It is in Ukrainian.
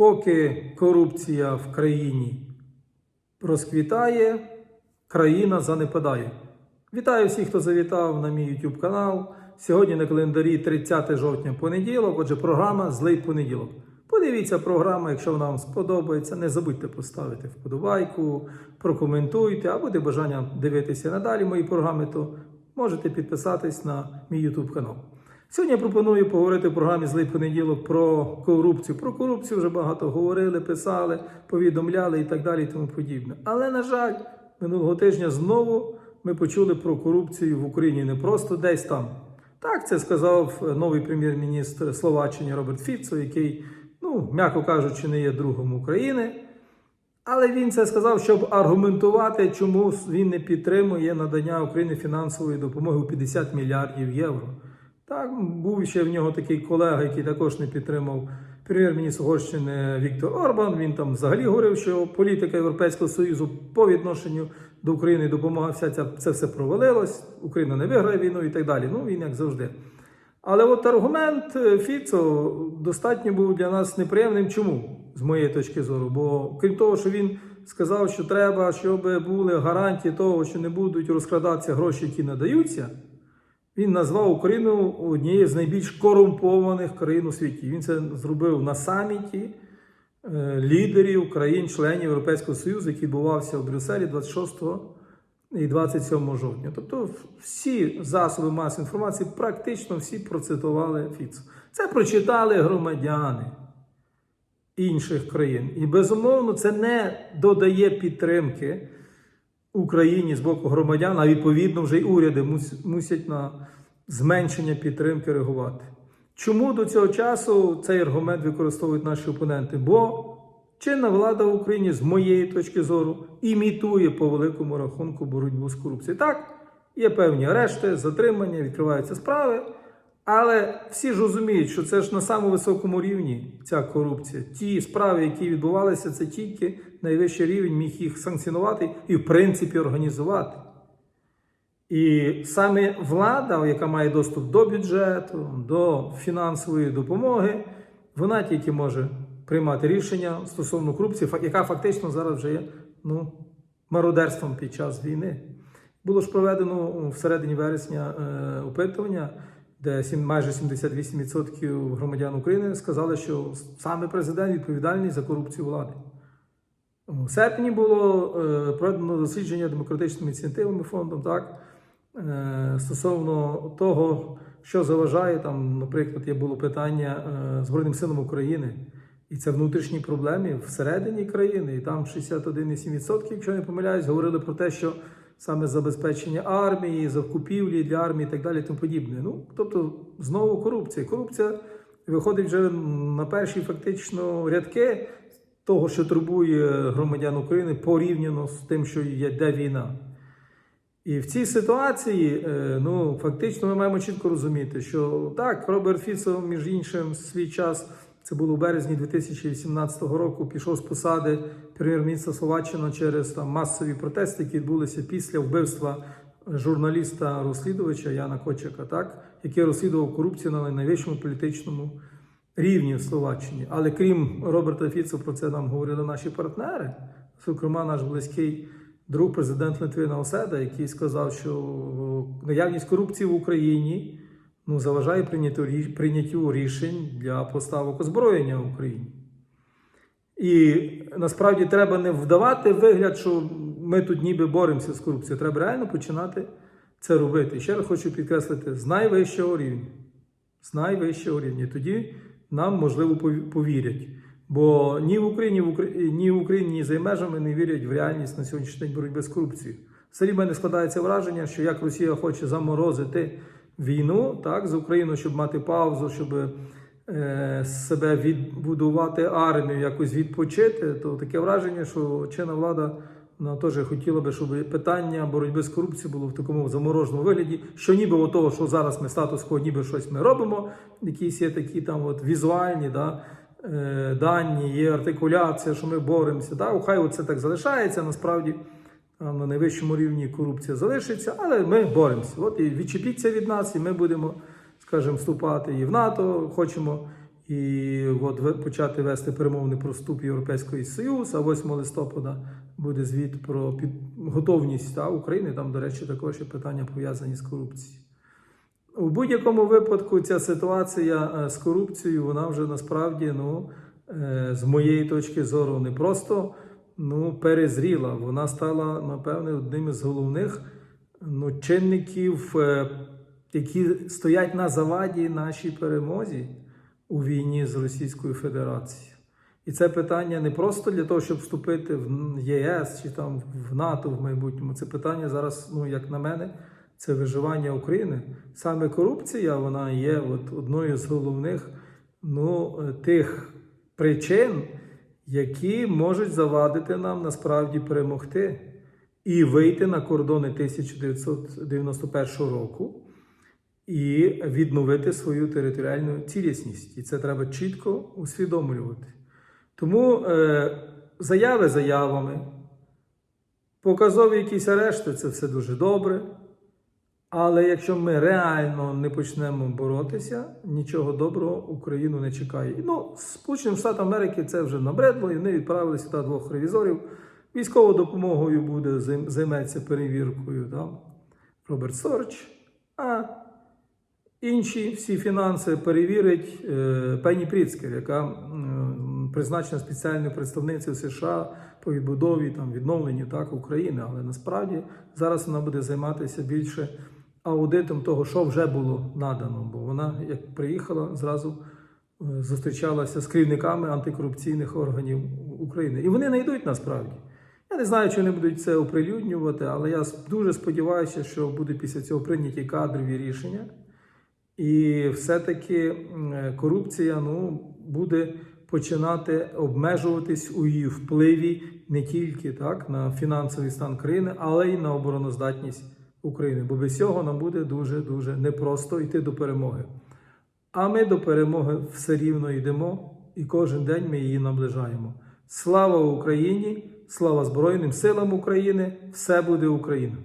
Поки корупція в країні розквітає, країна занепадає. Вітаю всіх, хто завітав на мій YouTube канал. Сьогодні на календарі 30 жовтня понеділок. Отже, програма Злий понеділок. Подивіться програму, якщо вона вам сподобається. Не забудьте поставити вподобайку, прокоментуйте, а буде бажання дивитися надалі мої програми, то можете підписатись на мій YouTube канал. Сьогодні я пропоную поговорити в програмі Злий понеділок про корупцію. Про корупцію вже багато говорили, писали, повідомляли і так далі, і тому подібне. Але, на жаль, минулого тижня знову ми почули про корупцію в Україні не просто десь там. Так, це сказав новий прем'єр-міністр Словаччини Роберт Фіцо, який, ну, м'яко кажучи, не є другом України. Але він це сказав, щоб аргументувати, чому він не підтримує надання Україні фінансової допомоги у 50 мільярдів євро. Так, був ще в нього такий колега, який також не підтримав прем'єр-міністр Угорщини Віктор Орбан. Він там взагалі говорив, що політика Європейського Союзу по відношенню до України допомога ця це все провалилось, Україна не виграє війну і так далі. Ну він як завжди. Але от аргумент е, Фіцо достатньо був для нас неприємним. Чому? З моєї точки зору? Бо крім того, що він сказав, що треба, щоб були гарантії того, що не будуть розкрадатися гроші, які надаються. Він назвав Україну однією з найбільш корумпованих країн у світі. Він це зробив на саміті е, лідерів країн-членів Європейського Союзу, який відбувався в Брюсселі 26 і 27 жовтня. Тобто всі засоби масової інформації, практично всі процитували Фіцо. Це прочитали громадяни інших країн. І безумовно, це не додає підтримки. Україні з боку громадян, а відповідно вже й уряди мусять на зменшення підтримки реагувати. Чому до цього часу цей аргумент використовують наші опоненти? Бо чинна влада в Україні, з моєї точки зору, імітує по великому рахунку боротьбу з корупцією. Так, є певні арешти, затримання, відкриваються справи. Але всі ж розуміють, що це ж на самому високому рівні ця корупція. Ті справи, які відбувалися, це тільки найвищий рівень міг їх санкціонувати і, в принципі, організувати. І саме влада, яка має доступ до бюджету, до фінансової допомоги, вона тільки може приймати рішення стосовно корупції, яка фактично зараз вже є ну, мародерством під час війни. Було ж проведено в середині вересня е, опитування, де майже 78% громадян України сказали, що саме президент відповідальний за корупцію влади. У серпні було е, проведено дослідження демократичними ініціативами фондом, так, е, стосовно того, що заважає, там, наприклад, є було питання е, Збройним силам України, і це внутрішні проблеми всередині країни, і там 61,7%, якщо не помиляюсь, говорили про те, що саме забезпечення армії, закупівлі для армії і так далі, тому подібне. Ну, тобто, знову корупція. Корупція виходить вже на перші фактично рядки того, що турбує громадян України порівняно з тим, що йде війна. І в цій ситуації, е, ну фактично, ми маємо чітко розуміти, що так, Роберт Фіцо, між іншим, свій час, це було в березні 2018 року, пішов з посади прем'єр-міністра Словаччини через там масові протести, які відбулися після вбивства журналіста-розслідувача Яна Кочака, так, який розслідував корупцію на найвищому політичному рівні в Словаччині. Але крім Роберта Фіцо, про це нам говорили наші партнери, зокрема, наш близький друг, президент Литви Науседа, який сказав, що наявність корупції в Україні ну, заважає прийняттю, рі- прийняттю рішень для поставок озброєння в Україні. І насправді треба не вдавати вигляд, що ми тут ніби боремося з корупцією. Треба реально починати це робити. І ще раз хочу підкреслити, з найвищого рівня. З найвищого рівня. Тоді нам, можливо, повірять. Бо ні в Україні, ні в Україні, ні за межами не вірять в реальність на сьогоднішній день боротьби з корупцією. В мене складається враження, що як Росія хоче заморозити війну так, з Україною, щоб мати паузу, щоб е, себе відбудувати армію, якось відпочити, то таке враження, що чинна влада вона теж хотіла би, щоб питання боротьби з корупцією було в такому замороженому вигляді, що ніби от того, що зараз ми статус-кво, ніби щось ми робимо, якісь є такі там от візуальні да, е, дані, є артикуляція, що ми боремося. Да? Хай це так залишається, насправді на найвищому рівні корупція залишиться, але ми боремося. От і відчепіться від нас, і ми будемо, скажімо, вступати і в НАТО, хочемо, і от почати вести перемовини про вступ Європейський Союз. А 8 листопада буде звіт про під... готовність та, України. Там, до речі, також є питання пов'язані з корупцією. У будь-якому випадку ця ситуація е, з корупцією, вона вже насправді, ну, е, з моєї точки зору, не просто ну, перезріла. Вона стала, напевне, одним із головних ну, чинників, е, які стоять на заваді нашій перемозі у війні з Російською Федерацією. І це питання не просто для того, щоб вступити в ЄС чи там в НАТО в майбутньому. Це питання зараз, ну як на мене, це виживання України. Саме корупція, вона є от одною з головних ну, е, тих причин, які можуть завадити нам насправді перемогти і вийти на кордони 1991 року і відновити свою територіальну цілісність. І це треба чітко усвідомлювати. Тому е, заяви заявами, показові якісь арешти це все дуже добре. Але якщо ми реально не почнемо боротися, нічого доброго Україну не чекає. Ну, Сполученим Штатам Америки це вже набредло, і вони відправили сюди двох ревізорів. Військовою допомогою буде займеться перевіркою там, Роберт Сорч, а інші всі фінанси перевірить е, Пенні Пріцкер, яка м, призначена спеціальною представницею США по відбудові там, відновленню так, України. Але насправді зараз вона буде займатися більше аудитом того, що вже було надано. Бо вона, як приїхала, зразу е, зустрічалася з керівниками антикорупційних органів України. І вони не йдуть насправді. Я не знаю, чи вони будуть це оприлюднювати, але я дуже сподіваюся, що буде після цього прийняті кадрові рішення. І все-таки е, корупція ну, буде починати обмежуватись у її впливі не тільки так, на фінансовий стан країни, але й на обороноздатність України. Бо без цього нам буде дуже-дуже непросто йти до перемоги. А ми до перемоги все рівно йдемо, і кожен день ми її наближаємо. Слава Україні! Слава Збройним силам України! Все буде Україна!